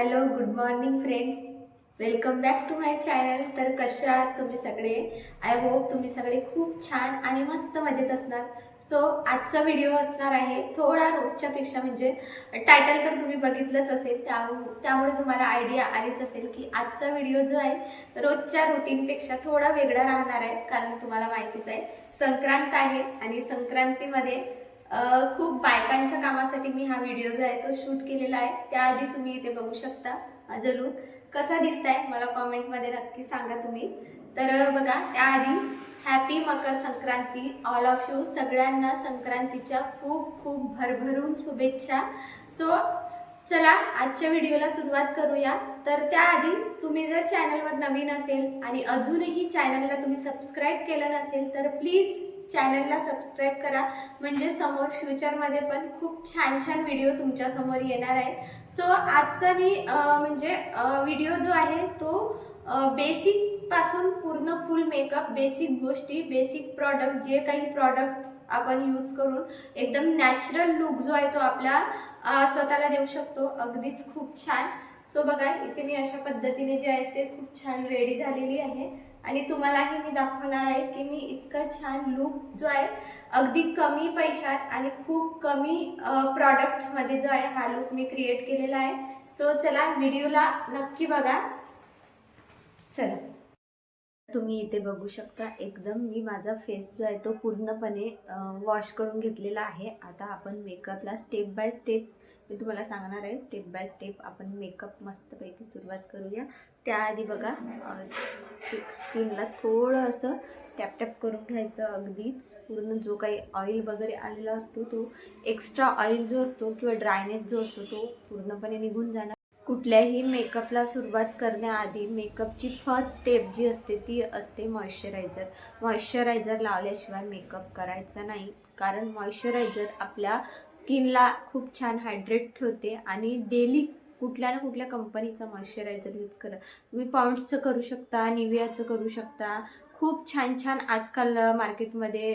Hello good morning friends welcome back to my channel तर कशा आहात तुम्ही सगळे? आय होप तुम्ही सगळे खूप छान आणि मस्त मजेत असणार. सो आजचा व्हिडिओ असणार आहे थोडा रोजच्यापेक्षा म्हणजे टायटल तर तुम्ही बघितलंच असेल. त्या त्यामुळे तुम्हाला आयडिया आलीच असेल की आजचा व्हिडिओ जो आहे रोजच्या रुटीनपेक्षा थोडा वेगळा राहणार आहे. कारण तुम्हाला माहितीच आहे संक्रांत आहे आणि संक्रांतीमध्ये खूप बायकांच्या कामासाठी मी हा व्हिडिओ जो आहे तो शूट केलेला आहे. त्याआधी तुम्ही इथे बघू शकता माझं लुक कसा दिसताय? मला कॉमेंटमध्ये नक्की सांगा तुम्ही. तर बघा त्याआधी happy Makar Sankranti all of you सगळ्यांना संक्रांतीच्या खूप खूप भरभरून शुभेच्छा. सो चला आजच्या व्हिडिओला सुरुवात करूया. तर त्याआधी तुम्ही जर चॅनलवर नवीन असेल आणि अजूनही चॅनलला तुम्ही सबस्क्राईब केलं नसेल तर प्लीज चॅनलला सबस्क्राईब करा. म्हणजे समोर फ्युचरमध्ये पण खूप छान छान व्हिडिओ तुमच्यासमोर येणार आहे सो आजचा मी म्हणजे व्हिडिओ जो आहे तो बेसिकपासून पूर्ण फुल मेकअप बेसिक गोष्टी बेसिक प्रॉडक्ट जे काही प्रॉडक्ट आपण यूज करून एकदम नॅचरल लुक जो आहे तो आपल्या स्वतःला देऊ शकतो. अगदीच खूप छान. सो बघा इथे मी अशा पद्धतीने जे आहे ते खूप छान रेडी झालेली आहे. आणि तुम्हालाही मी दाखवणार आहे की मी इतका छान लुक जो आहे अगदी कमी पैशात आणि खूप कमी प्रॉडक्ट्समध्ये जो आहे हा लुक मी क्रिएट केलेला आहे. सो चला व्हिडिओला नक्की बघा. चला. तुम्ही इथे बघू शकता एकदम मी माझा फेस जो आहे तो पूर्णपणे वॉश करून घेतलेला आहे. आता आपण मेकअपला स्टेप बाय स्टेप मी तुम्हाला सांगणार आहे स्टेप बाय स्टेप आपण मेकअप मस्तपैकी सुरुवात करूया. त्याआधी बघा स्किनला थोडं असं टॅप टॅप करून घ्यायचं अगदीच. पूर्ण जो काही ऑइल वगैरे आलेला असतो तो एक्स्ट्रा ऑइल जो असतो किंवा ड्रायनेस जो असतो तो पूर्णपणे निघून जाणार. कुठल्याही मेकअपला सुरुवात करण्याआधी मेकअपची फर्स्ट स्टेप जी असते ती असते मॉइश्चरायझर मॉइश्चरायझर लावल्याशिवाय मेकअप करायचा नाही. कारण मॉइश्चरायझर आपल्या स्किनला खूप छान हायड्रेट ठेवते आणि डेली कुठल्या ना कुठल्या कंपनीचा मॉइश्चरायझर यूज करा तुम्ही पाऊंड्सचं करू शकता निवियाचं करू शकता. खूप छान छान आजकाल मार्केटमध्ये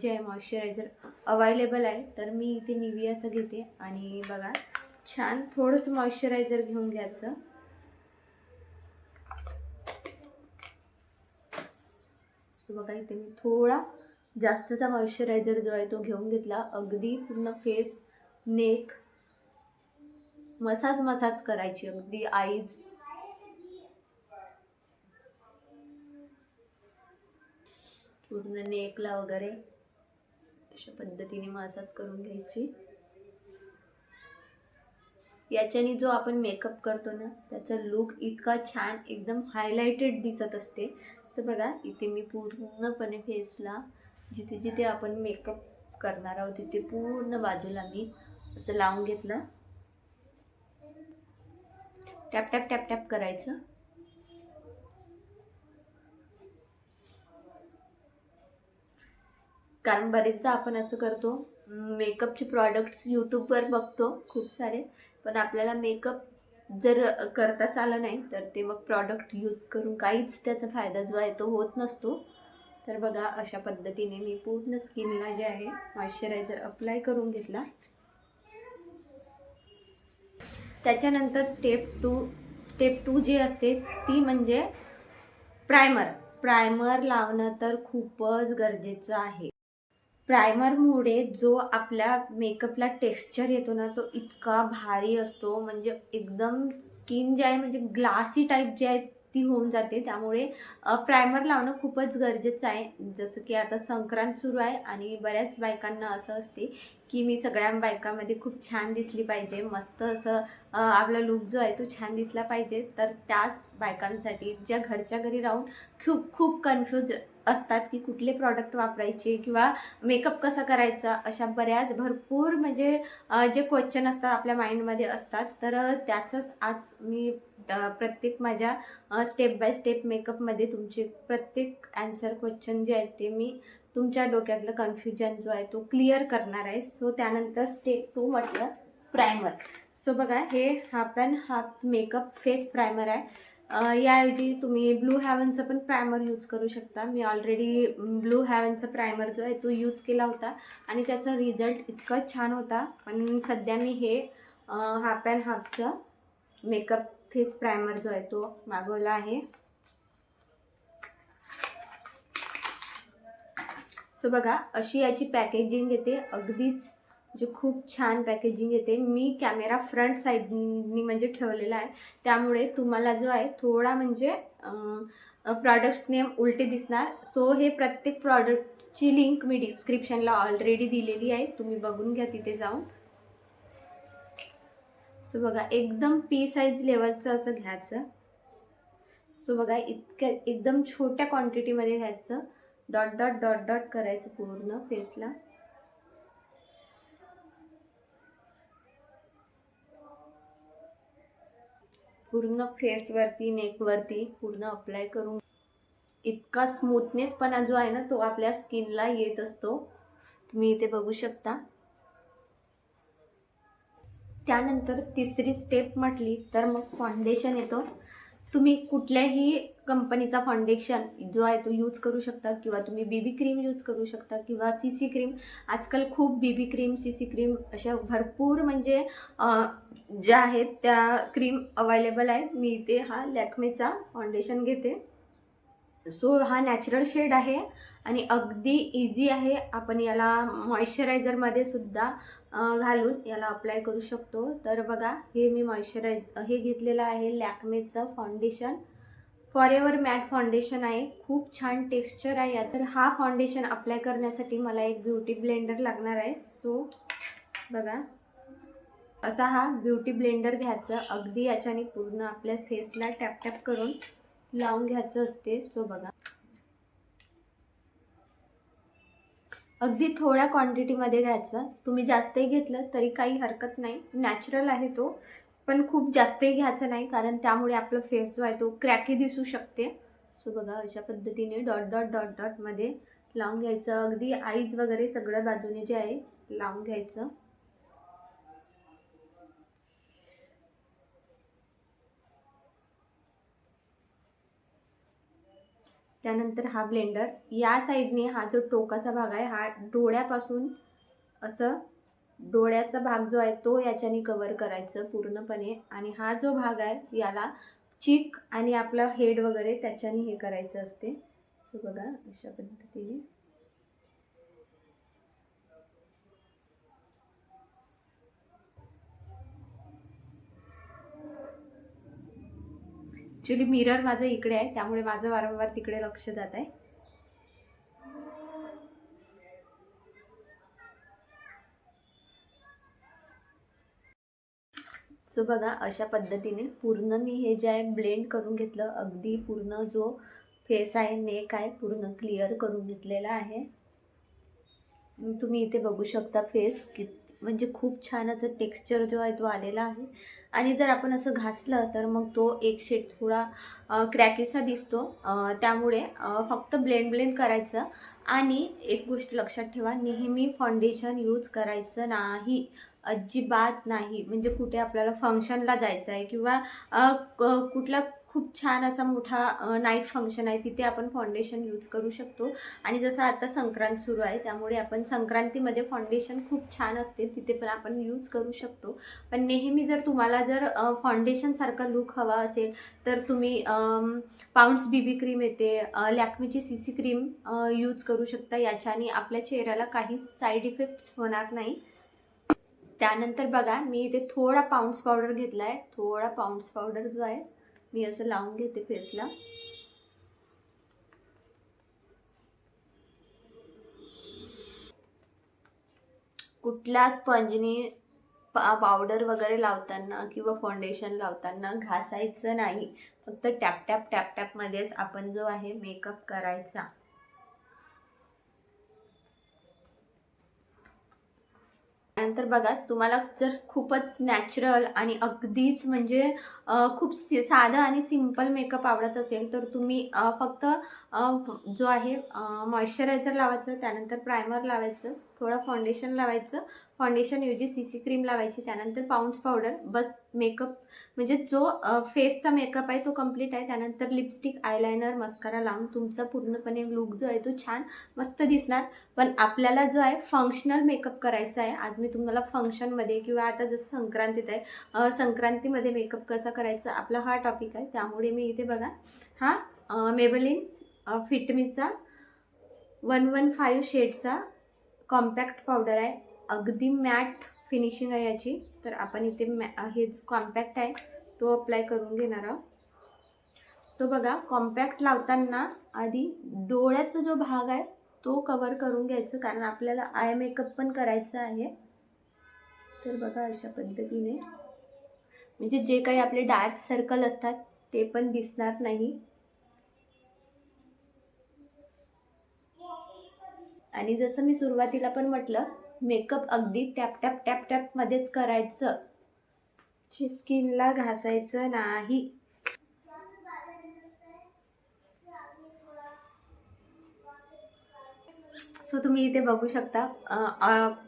जे आहे मॉइश्चरायझर अवायलेबल आहे तर मी इथे निवियाचं घेते. आणि बघा छान थोडंसं मॉइश्चरायझर घेऊन घ्यायचं. बघा इथे मी थोडा जास्तचा मॉइश्चरायझर जो आहे तो घेऊन घेतला. अगदी पूर्ण फेस नेक मसाज मसाज करायची अगदी आईज. पूर्ण नेकला वगैरे. अशा पद्धतीने मसाज करून घ्यायची. याच्याने जो आपण मेकअप करतो ना त्याचा लुक इतका छान एकदम हायलाइटेड दिसत असते. असं बघा इथे मी पूर्णपणे फेसला जिथे जिथे आपण मेकअप करणार आहोत तिथे पूर्ण बाजूला मी असं लावून घेतलं. टॅप टॅप टॅप टॅप करायचं. कारण बरेचदा आपण असं करतो मेकअपचे प्रॉडक्ट्स यूट्यूबवर बघतो खूप सारे. पण आपल्याला मेकअप जर करताच आलं नाही तर ते मग प्रॉडक्ट यूज करून काहीच त्याचा फायदा जो आहे तो होत नसतो. तर बघा अशा पद्धतीने मी पूर्ण स्किनला जे आहे मॉइश्चरायझर अप्लाय करून घेतला. त्याच्यानंतर स्टेप टू स्टेप टू जी असते ती म्हणजे प्रायमर प्रायमर लावणं तर खूपच गरजेचं आहे. प्रायमरमुळे जो आपल्या मेकअपला टेक्स्चर येतो ना तो इतका भारी असतो. म्हणजे एकदम स्किन जी आहे म्हणजे ग्लासी टाईप जी आहे ती होऊन जाते. त्यामुळे प्रायमर लावणं खूपच गरजेचं आहे. जसं की आता संक्रांत सुरू आहे आणि बऱ्याच बायकांना असं असते की मी सगळ्या बायकामध्ये खूप छान दिसली पाहिजे. मस्त असं आपला लुक जो आहे तो छान दिसला पाहिजे. तर त्याच बायकांसाठी ज्या घरच्या घरी राहून खूप खूप कन्फ्यूज असतात की कुठले प्रॉडक्ट वापरायचे किंवा मेकअप कसा करायचा अशा बऱ्याच भरपूर म्हणजे जे क्वेश्चन असतात आपल्या माइंडमध्ये असतात. तर त्याचंच आज मी प्रत्येक माझ्या स्टेप बाय स्टेप मेकअपमध्ये तुमचे प्रत्येक ॲन्सर क्वेश्चन जे आहेत ते मी तुमच्या डोक्यातलं कन्फ्युजन जो आहे तो क्लिअर करणार आहे. सो त्यानंतर स्टेप टू म्हटलं प्रायमर सो बघा हे half and half makeup face primer आहे. याऐवजी तुम्ही ब्लू हॅवनचं पण प्रायमर यूज करू शकता. मी ऑलरेडी ब्लू हॅवनचा प्रायमर जो आहे तो यूज केला होता आणि त्याचा रिझल्ट इतकं छान होता. पण सध्या मी हे हाफ अँड हाफचं मेकअप फेस प्रायमर जो आहे तो मागवला आहे. सो बघा अशी याची पॅकेजिंग येते. अगदीच म्हणजे खूप छान पॅकेजिंग येते. मी कॅमेरा फ्रंट साईडनी म्हणजे ठेवलेला आहे. त्यामुळे तुम्हाला जो आहे थोडा म्हणजे प्रॉडक्ट्स नेम उलटे दिसणार. सो हे प्रत्येक प्रॉडक्टची लिंक मी डिस्क्रिप्शनला ऑलरेडी दिलेली आहे. तुम्ही बघून घ्या तिथे जाऊन. सो बघा एकदम पी साईज लेवलचं असं घ्यायचं. सो बघा इतक्या एकदम छोट्या क्वांटिटीमध्ये घ्यायचं. डॉट डॉट डॉट डॉट करायचं पूर्ण फेसला पूर्ण फेसवरती नेकवरती पूर्ण अप्लाय करून. इतका स्मूथनेसपणा जो आहे ना तो आपल्या स्किनला येत असतो. तुम्ही इथे बघू शकता. त्यानंतर तिसरी स्टेप म्हटली तर मग फाउंडेशन येतो. तुम्ही कुठल्याही कंपनीचा फाउंडेशन जो आहे तो यूज करू शकता किंवा तुम्ही बी बी क्रीम यूज करू शकता किंवा सी सी क्रीम आजकाल खूप B B cream C C cream अशा भरपूर म्हणजे ज्या आहेत त्या क्रीम अवेलेबल आहेत मी इथे हा लॅक्मेचा फाउंडेशन घेते. सो हा नॅचरल शेड आहे आणि अगदी इझी आहे. आपण याला मॉइश्चरायझरमध्ये सुद्धा घालून याला अप्लाय करू शकतो. तर बघा हे मी मॉइश्चरायझ हे घेतलेलं आहे लॅक्मेचं foundation forever matte foundation आहे. खूप छान टेक्स्चर आहे याचं. हा फाउंडेशन अप्लाय करण्यासाठी मला एक ब्युटी ब्लेंडर लागणार आहे. सो बघा. असा हा ब्युटी ब्लेंडर घ्यायचं. अगदी याच्याने पूर्ण आपल्या फेसला टॅप टॅप करून लावून घ्यायचं असते. सो बघा. अगदी थोड्या क्वांटिटीमध्ये घ्यायचं. तुम्ही जास्तही घेतलं तरी काही हरकत नाही. नॅचरल आहे तो. पण खूप जास्तही घ्यायचं नाही कारण त्यामुळे आपलं फेस जो आहे तो क्रॅकी दिसू शकते. सो बघा अशा पद्धतीने डॉट डॉट डॉट डॉटमध्ये लावून घ्यायचं. अगदी आईज वगैरे सगळ्या बाजूने जे आहे लावून घ्यायचं. त्यानंतर हा ब्लेंडर या साईडने हा जो टोकाचा भाग आहे हा डोळ्यापासून असं डोळ्याचा भाग जो आहे तो याच्याने कवर करायचं पूर्णपणे. आणि हा जो भाग आहे याला चीक आणि आपलं हेड वगैरे त्याच्याने हे करायचं असते. सो बघा अशा पद्धतीने. ॲक्च्युली मिरर माझं इकडे आहे त्यामुळे माझं वारंवार तिकडे लक्ष जात आहे. सो बघा अशा पद्धतीने पूर्ण मी हे जे आहे ब्लेंड करून घेतलं अगदी पूर्ण जो फेस आहे नेक आहे पूर्ण क्लिअर करून घेतलेला आहे. तुम्ही इथे बघू शकता फेस कित म्हणजे खूप छान असं टेक्स्चर जो आहे तो आलेला आहे. आणि जर आपण असं घासलं तर मग तो एक शेड थोडा क्रॅकीचा दिसतो. त्यामुळे फक्त ब्लेंड ब्लेंड करायचं. आणि एक गोष्ट लक्षात ठेवा नेहमी फाउंडेशन यूज करायचं नाही. अजिबात नाही. म्हणजे कुठे आपल्याला फंक्शनला जायचं आहे किंवा क- कुठला खूप छान असा मोठा नाईट फंक्शन आहे तिथे आपण फाउंडेशन यूज करू शकतो. आणि जसं आता संक्रांत सुरू आहे त्यामुळे आपण संक्रांतीमध्ये फाउंडेशन खूप छान असते तिथे पण आपण यूज करू शकतो. पण नेहमी जर तुम्हाला जर फाउंडेशनसारखा लुक हवा असेल तर तुम्ही पाऊंड्स बी बी क्रीम येते लॅक्मीची सी सी क्रीम यूज करू शकता. याच्याने आपल्या चेहऱ्याला काही साईड इफेक्ट्स होणार नाही. त्यानंतर बघा मी इथे थोडा पाऊंड्स पावडर घेतला आहे थोडा पाऊंड्स पावडर जो आहे मी असं लावून घेते फेसला कुठल्या स्पंजनी पावडर वगैरे लावताना किंवा फाउंडेशन लावताना घासायचं नाही. फक्त टॅप टॅप टॅप टॅपमध्येच आपण जो आहे मेकअप करायचा. त्यानंतर बघा तुम्हाला जर खूपच नॅचरल आणि अगदीच म्हणजे खूप सी साधं आणि सिंपल मेकअप आवडत असेल तर तुम्ही फक्त जो आहे मॉइश्चरायझर लावायचं त्यानंतर प्रायमर लावायचं थोडं फाउंडेशन लावायचं फाउंडेशन ऐवजी सी सी क्रीम लावायची त्यानंतर पाऊंड्स पावडर बस मेकअप म्हणजे जो फेसचा मेकअप आहे तो कंप्लीट आहे. त्यानंतर लिपस्टिक आयलायनर मस्कारा लावून तुमचा पूर्णपणे लुक जो आहे तो छान मस्त दिसणार. पण आपल्याला जो आहे फंक्शनल मेकअप करायचा आहे. आज मी तुम्हाला फंक्शनमध्ये किंवा आता जसं संक्रांतीत आहे संक्रांतीमध्ये मेकअप कसा करायचा आपला हा टॉपिक आहे. त्यामुळे मी इथे बघा हा मेबलिन फिटमीचा वन वन फाईव्ह शेडचा कॉम्पॅक्ट पावडर आहे. अगदी मॅट फिनिशिंग आहे याची. तर आपण इथे मॅ हेच कॉम्पॅक्ट आहे तो अप्लाय करून घेणार आहोत. सो बघा कॉम्पॅक्ट लावताना आधी डोळ्याचा जो भाग आहे तो कवर करून घ्यायचं कारण आपल्याला आय मेकअप पण करायचा आहे. तर बघा अशा पद्धतीने. म्हणजे जे काही आपले डार्क सर्कल असतात ते पण दिसणार नाही. आणि जसं मी सुरुवातीला पण म्हटलं मेकअप अगदी टॅप टॅप टॅप टॅपमध्येच करायचं. स्किनला घासायचं नाही. सो तुम्ही इथे बघू शकता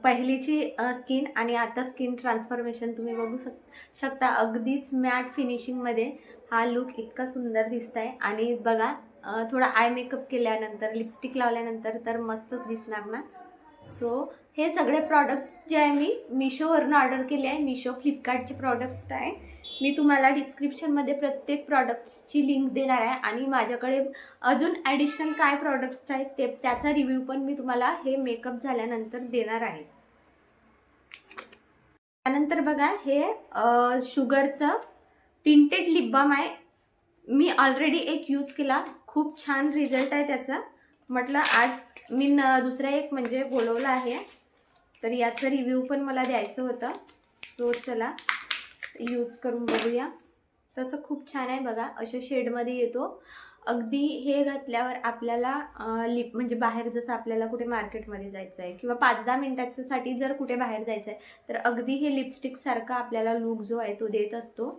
पहिलीची स्किन आणि आता स्किन ट्रान्सफॉर्मेशन तुम्ही बघू शक शकता. अगदीच मॅट फिनिशिंगमध्ये हा लुक इतका सुंदर दिसत आहे आणि बघा थोडा आय मेकअप केल्यानंतर लिपस्टिक लावल्यानंतर तर मस्तच दिसणार ना? सो हे सगळे प्रॉडक्ट्स जे आहे मी मिशोवरून ऑर्डर केले आहे. मिशो फ्लिपकार्टचे प्रॉडक्ट आहे. मी तुम्हाला डिस्क्रिप्शनमध्ये प्रत्येक प्रॉडक्ट्सची लिंक देणार आहे. आणि माझ्याकडे अजून ॲडिशनल काय प्रॉडक्ट्स आहेत ते त्याचा रिव्ह्यू पण मी तुम्हाला हे मेकअप झाल्यानंतर देणार आहे. त्यानंतर बघा हे शुगरचं टिंटेड लिप बाम आहे. मी ऑलरेडी एक यूज केला. खूप छान रिझल्ट आहे त्याचा. म्हटलं आज मी न दुसरा एक म्हणजे बोलवलं आहे. तर याचा रिव्ह्यू पण मला द्यायचं होतं. सो चला यूज करून बघूया. तसं खूप छान आहे बघा अशा शेडमध्ये येतो. अगदी हे घातल्यावर आपल्याला लिप म्हणजे बाहेर जसं आपल्याला कुठे मार्केटमध्ये जायचं आहे किंवा पाच दहा मिनटाच्यासाठी जर कुठे बाहेर जायचं आहे तर अगदी हे लिपस्टिकसारखा आपल्याला लुक जो आहे तो देत असतो.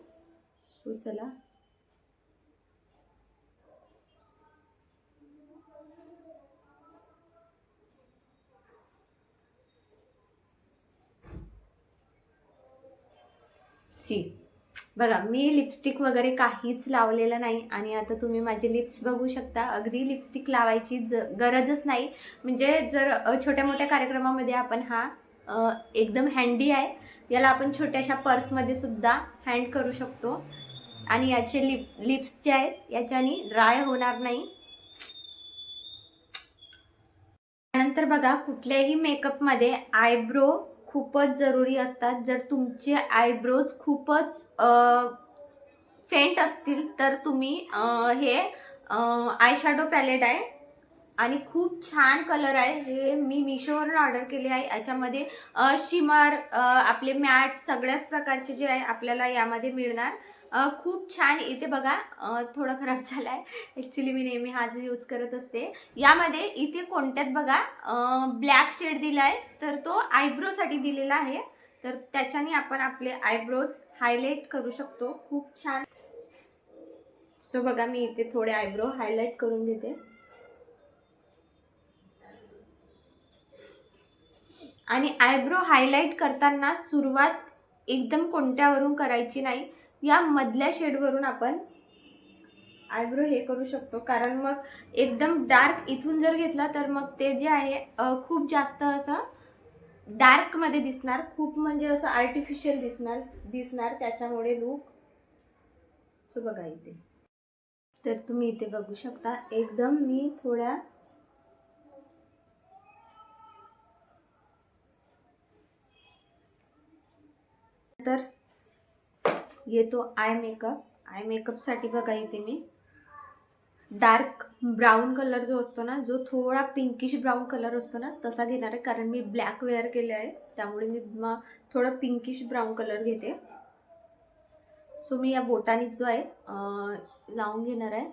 सो चला. सी. बघा मी लिपस्टिक वगैरे काहीच लावलेलं नाही आणि आता तुम्ही माझे लिप्स बघू शकता. अगदी लिपस्टिक लावायची ज गरजच नाही. म्हणजे जर छोट्या मोठ्या कार्यक्रमामध्ये आपण हा एकदम हँडी आहे याला आपण छोट्याशा पर्समध्ये सुद्धा हँड करू शकतो. आणि याचे लिप लिप्स जे आहेत याच्याने ड्राय होणार नाही. त्यानंतर बघा कुठल्याही मेकअपमध्ये आयब्रो खूपच जरुरी असतात. जर तुमचे आयब्रोज खूपच फेंट असतील तर तुम्ही हे आय शॅडो पॅलेट आहे. आणि खूप छान कलर आहे. हे मी मिशोवरून ऑर्डर केले आहे. याच्यामध्ये शिमर आपले मॅट सगळ्याच प्रकारचे जे आहे आपल्याला यामध्ये मिळणार. खूप छान. इथे बघा थोडं थोडा खराब झाला आहे ॲक्च्युली मी नेहमी हाच यूज करत असते. यामध्ये इथे कोणत्यात बघा ब्लॅक शेड दिला आहे तर तो आयब्रोसाठी दिलेला आहे. तर त्याच्याने आपण आपले आयब्रोज हायलाईट करू शकतो. खूप छान. सो बघा मी इथे थोडे आयब्रो हायलाईट करून घेते. आणि आयब्रो हायलाईट करताना सुरुवात एकदम कोणत्यावरून करायची नाही. या मधल्या शेडवरून आपण आयब्रो हे करू शकतो. कारण मग एकदम डार्क इथून जर घेतला तर मग ते जे आहे खूप जास्त असं डार्कमध्ये दिसणार. खूप म्हणजे असं आर्टिफिशियल दिसणार दिसणार. त्याच्यामुळे लूक सो बघा इथे. तर तुम्ही इथे बघू शकता. एकदम मी थोड्या तर येतो आय मेकअप. आय मेकअपसाठी बघा इथे मी. डार्क ब्राऊन कलर जो असतो ना जो थोडा पिंकिश ब्राऊन कलर असतो ना तसा घेणार आहे. कारण मी ब्लॅक वेअर केले आहे त्यामुळे मी मग थोडं पिंकिश ब्राऊन कलर घेते. सो मी या बोटाने जो आहे लावून घेणार आहे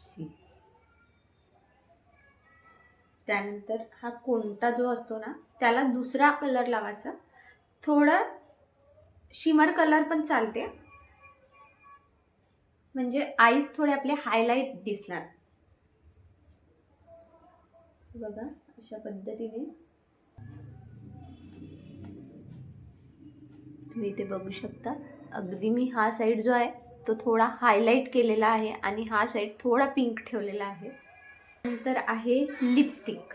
सी त्यानंतर हा कोणता जो असतो ना त्याला दुसरा कलर लावायचा. थोडं शिमर कलर पण चालते. म्हणजे आईज थोडे आपले हायलाईट दिसणार. बघा अशा पद्धतीने. तुम्ही इथे बघू शकता. अगदी मी हा साईड जो आहे तो थोडा हायलाईट केलेला आहे आणि हा साईड थोडा पिंक ठेवलेला आहे. नंतर आहे लिपस्टिक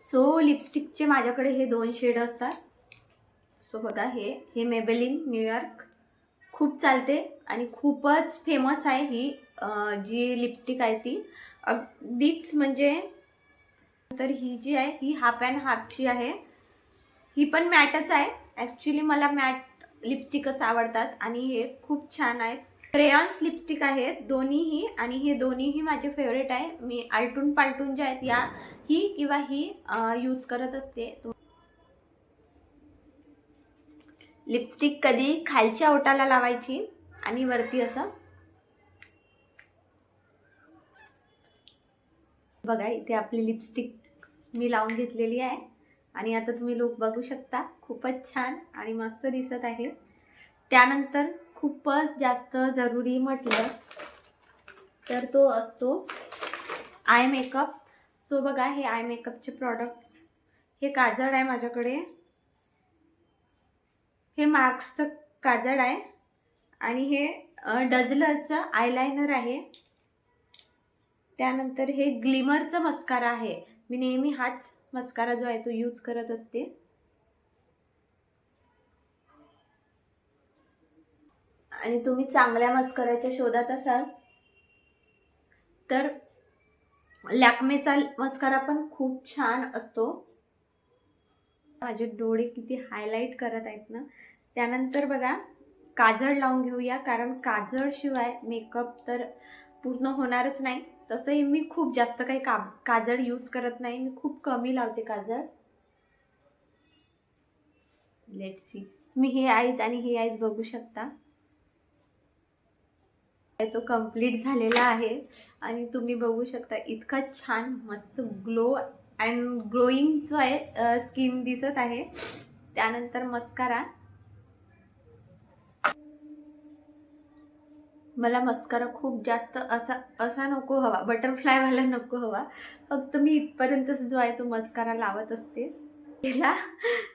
सो लिपस्टिकचे माझ्याकडे हे दोन शेड असतात. सो बघा हे हे मेबेलिन न्यूयॉर्क खूप चालते आणि खूपच फेमस आहे ही जी लिपस्टिक आहे ती. अगदीच म्हणजे तर ही जी आहे ही हाफ अँड हाफची आहे. ही पण मॅटच आहे. ॲक्च्युली मला मॅट लिपस्टिकच आवडतात आणि हे खूप छान आहेत. क्रेयॉन्स लिपस्टिक आहेत दोन्हीही आणि हे दोन्हीही माझे फेवरेट आहे. मी आलटून पालटून जे आहेत या ही किंवा ही यूज करत असते. लिपस्टिक कधी खालच्या ओटाला लावायची आणि वरती असं. बघा इथे आपली लिपस्टिक मी लावून घेतलेली आहे. आणि आता तुम्ही लोक बघू शकता. खूपच छान आणि मस्त दिसत आहे. त्यानंतर खूपच जास्त जरुरी म्हटलं तर तो असतो आय मेकअप. सो बघा हे आय मेकअपचे प्रॉडक्ट्स हे काजळ आहे माझ्याकडे. हे मार्क्सचं काजळ आहे आणि हे डझलरचं आयलायनर आहे. त्यानंतर हे ग्लिमरचं मस्कारा आहे. मी नेहमी हाच मस्कारा जो आहे तो यूज करत असते. आणि तुम्ही चांगल्या मस्कराच्या शोधात असाल तर लॅकमेचा मस्करा पण खूप छान असतो. माझे डोळे किती हायलाईट करत आहेत ना. त्यानंतर बघा काजळ लावून घेऊया कारण काजळशिवाय मेकअप तर पूर्ण होणारच नाही. तसंही मी खूप जास्त काही का काजळ यूज करत नाही. मी खूप कमी लावते काजळ. लेट सी मी हे आईज आणि हे आईज बघू शकता. तो कंप्लीट झालेला आहे. आणि तुम्ही बघू शकता इतका छान मस्त ग्लो अँड ग्लोईंग जो आहे स्किन दिसत आहे. त्यानंतर मस्कारा मला मस्कारा खूप जास्त असा असा नको हवा बटरफ्लायवाला नको हवा. फक्त मी इथपर्यंतच जो आहे तो मस्कारा लावत असते. त्याला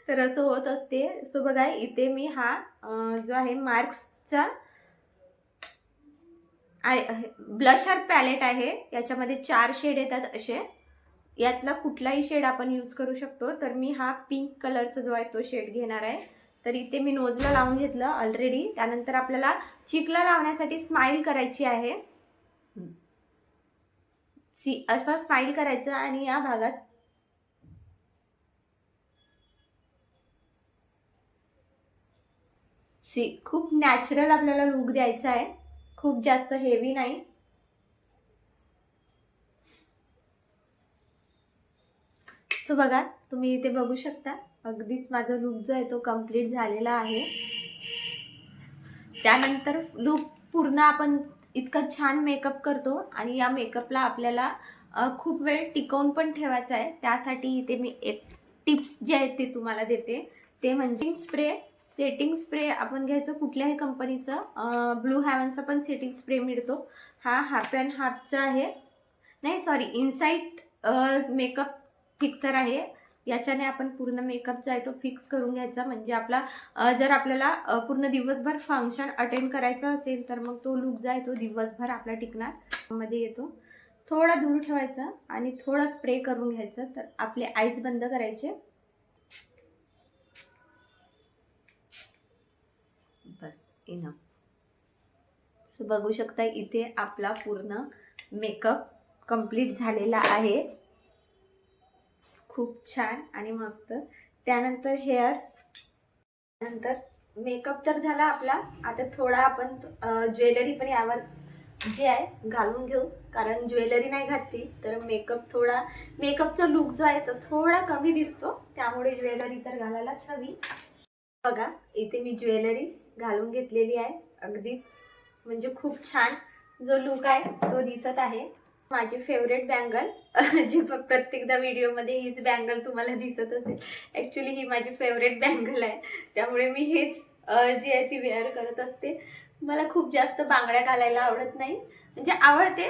तर असं होत असते. सो बघा इथे मी हा जो आहे मार्क्सचा आय ब्लशर पॅलेट आहे. याच्यामध्ये चार शेड येतात असे. यातला कुठलाही शेड आपण यूज करू शकतो. तर मी हा पिंक कलरचा जो आहे तो शेड घेणार आहे. तर इथे मी नोजला लावून घेतलं ऑलरेडी त्यानंतर आपल्याला चिकला लावण्यासाठी स्माईल करायची आहे. सी असं स्माईल करायचं आणि या भागात सी खूप नॅचरल आपल्याला लुक द्यायचा आहे. खूप जास्त हेवी नाही. सो बघा तुम्ही इथे बघू शकता. अगदीच माझा लूक जो आहे तो कंप्लीट झालेला आहे. त्यानंतर लूक पूर्ण आपण इतका छान मेकअप करतो आणि या मेकअपला आपल्याला खूप वेळ टिकवून पण ठेवायचा आहे. त्यासाठी इथे मी एक टिप्स जे आहेत ते तुम्हाला देते. ते म्हणजे स्प्रे सेटिंग स्प्रे आपण घ्यायचं कुठल्याही कंपनीचं ब्लू हॅवनचा पण सेटिंग स्प्रे मिळतो. हा हाफ अँड हाफचा आहे. नाही सॉरी इनसाईट मेकअप फिक्सर आहे. याच्याने आपण पूर्ण मेकअप जो आहे तो फिक्स करून घ्यायचा. म्हणजे आपला जर आपल्याला पूर्ण दिवसभर फंक्शन अटेंड करायचं असेल तर मग तो लुक जो आहे तो दिवसभर आपला टिकणार. मध्ये येतो. थोडा दूर ठेवायचा आणि थोडा स्प्रे करून घ्यायचं. तर आपले आईज बंद करायचे. बस सो बघू शकता इथे आपला पूर्ण मेकअप कंप्लीट झालेला आहे. खूप छान आणि मस्त. त्यानंतर हेअर्स नंतर मेकअप तर झाला आपला. आता थोडा आपण ज्वेलरी पण यावर जे आहे घालून घेऊ. कारण ज्वेलरी नाही घातली तर मेकअप थोडा मेकअपचा लुक जो आहे तो थोडा कमी दिसतो. त्यामुळे ज्वेलरी तर घालायलाच हवी. बघा इथे मी ज्वेलरी घालून घेतलेली आहे. अगदीच. म्हणजे खूप छान जो लुक आहे तो दिसत आहे. माझी फेवरेट बँगल जी प्रत्येकदा व्हिडिओमध्ये हीच बँगल तुम्हाला दिसत असेल. ॲक्च्युली ही माझी फेवरेट बँगल आहे. त्यामुळे मी हेच जी आहे ती वेअर करत असते. मला खूप जास्त बांगड्या घालायला आवडत नाही. म्हणजे आवडते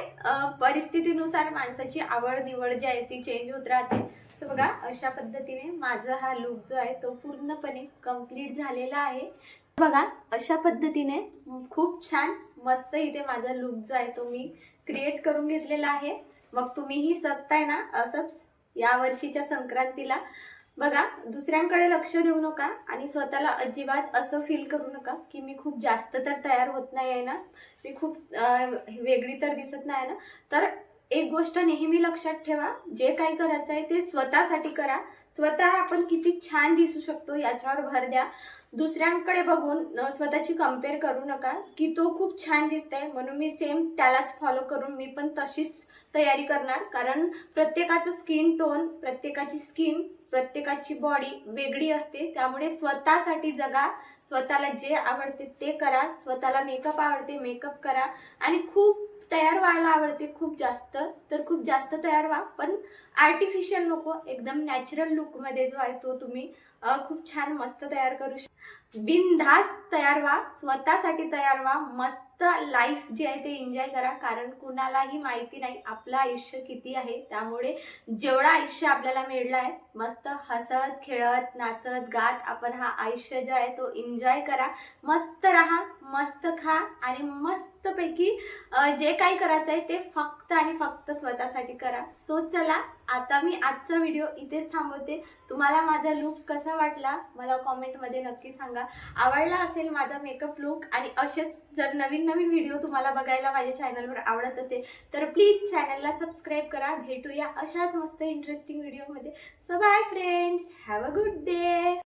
परिस्थितीनुसार माणसाची आवड निवड जी आहे ती चेंज होत राहते. सो बघा अशा पद्धतीने माझा हा लुक जो आहे तो पूर्णपणे कंप्लीट झालेला आहे. बघा अशा पद्धतीने खूप छान मस्त इथे माझा लुक जो आहे तो मी क्रिएट करून घेतलेला आहे. मग तुम्हीही सजताय ना असंच या वर्षीच्या संक्रांतीला. बघा दुसऱ्यांकडे लक्ष देऊ नका आणि स्वतःला अजिबात असं फील करू नका की मी खूप जास्त तर तयार होत नाही आहे ना. मी खूप वेगळी तर दिसत नाही ना. तर एक गोष्ट नेहमी लक्षात ठेवा जे काही करायचं आहे ते स्वतःसाठी करा. स्वतः आपण किती छान दिसू शकतो याच्यावर भर द्या. दुसऱ्यांकडे बघून स्वतःची कंपेअर करू नका की तो खूप छान दिसतंय. म्हणून मी सेम त्यालाच फॉलो करून मी पण तशीच तयारी करणार. कारण प्रत्येकाचं स्किन टोन प्रत्येकाची स्किन प्रत्येकाची बॉडी वेगळी असते. त्यामुळे स्वतःसाठी जगा स्वतःला जे आवडते ते करा स्वतःला मेकअप आवडते मेकअप करा. आणि खूप तयार व्हायला आवडते खूप जास्त तर खूप जास्त तयार व्हा. पण आर्टिफिशियल नको एकदम नॅचरल लुकमध्ये जो आहे तो तुम्ही खूप छान मस्त तयार करू शक बिनधास्त तयार व्हा स्वतःसाठी तयार व्हा मस्त लाईफ जी आहे ते एन्जॉय करा. कारण कुणालाही माहिती नाही आपलं आयुष्य किती आहे. त्यामुळे जेवढं आयुष्य आपल्याला मिळलं आहे मस्त हसत खेळत नाचत गात आपण हा आयुष्य जो आहे तो एन्जॉय करा. मस्त राहा मस्त खा आणि मस्तपैकी जे काही करायचं आहे ते फक्त आणि फक्त स्वतःसाठी करा. सो चला आता मी आजचा व्हिडिओ इथेच थांबवते. तुम्हाला माझा लुक कसा वाटला मला कॉमेंटमध्ये नक्की सांगा. आवडला असेल माझा मेकअप लुक आणि असेच जर नवीन नवीन व्हिडिओ तुम्हाला बघायला माझ्या चॅनलवर आवडत असेल तर प्लीज चॅनलला सबस्क्राईब करा. भेटूया अशाच मस्त इंटरेस्टिंग व्हिडिओमध्ये so bye friends have a good day